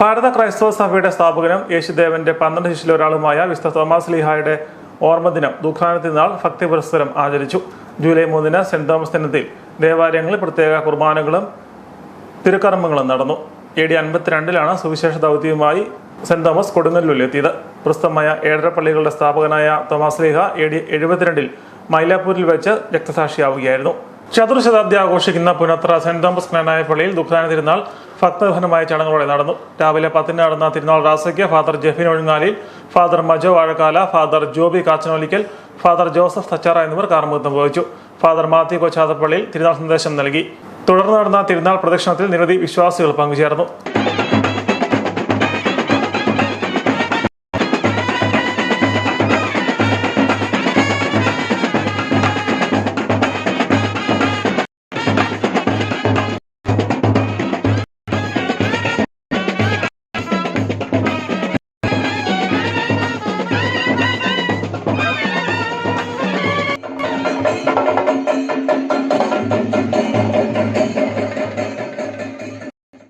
ഭാരത ക്രൈസ്തവ സഭയുടെ സ്ഥാപകനും യേശുദേവന്റെ പന്ത്രണ്ട് ശിഷ്യരിൽ ഒരാളുമായ വിശുദ്ധ തോമസ് ലീഹായുടെ ഓർമ്മദിനം ദുഃഖാനത്തി നാൾ ഭക്തി പുരസ്സരം ആചരിച്ചു. ജൂലൈ മൂന്നിന് സെന്റ് തോമസ് ദിനത്തിൽ ദേവാലയങ്ങളിൽ പ്രത്യേക കുർബാനകളും തിരുക്കർമ്മങ്ങളും നടന്നു. എ ഡി അൻപത്തിരണ്ടിലാണ് സുവിശേഷ ദൗത്യവുമായി സെന്റ് തോമസ് കൊടുങ്ങല്ലൂരിലെത്തിയത് പ്രസ്തമായ ഏഴര പള്ളികളുടെ സ്ഥാപകനായ തോമസ് ലീഹ എ ഡി എഴുപത്തിരണ്ടിൽ മൈലാപ്പൂരിൽ വെച്ച് രക്തസാക്ഷിയാവുകയായിരുന്നു. ചതുർശതാബ്ദി ആഘോഷിക്കുന്ന പുനത്ര സെന്റ് തോമസ് ജ്ഞാനായ പള്ളിയിൽ ദുഃഖദാന തിരുനാൾ ഭക്തധനമായ ചടങ്ങുകളെ നടന്നു. രാവിലെ പത്തിന് നടന്ന തിരുനാൾ റാസയ്ക്ക് father Jefin Ozhungalil father Majo Vazhakkala father Joby Kachanolickal father Joseph Thachara എന്നിവർ കാർമുഖത്വം വഹിച്ചു. ഫാദർ മാത്യു കൊച്ചാതപ്പള്ളിയിൽ തിരുനാൾ സന്ദേശം നൽകി. തുടർന്ന് നടന്ന തിരുനാൾ പ്രദക്ഷിണത്തിൽ നിരവധി വിശ്വാസികൾ പങ്കുചേർന്നു.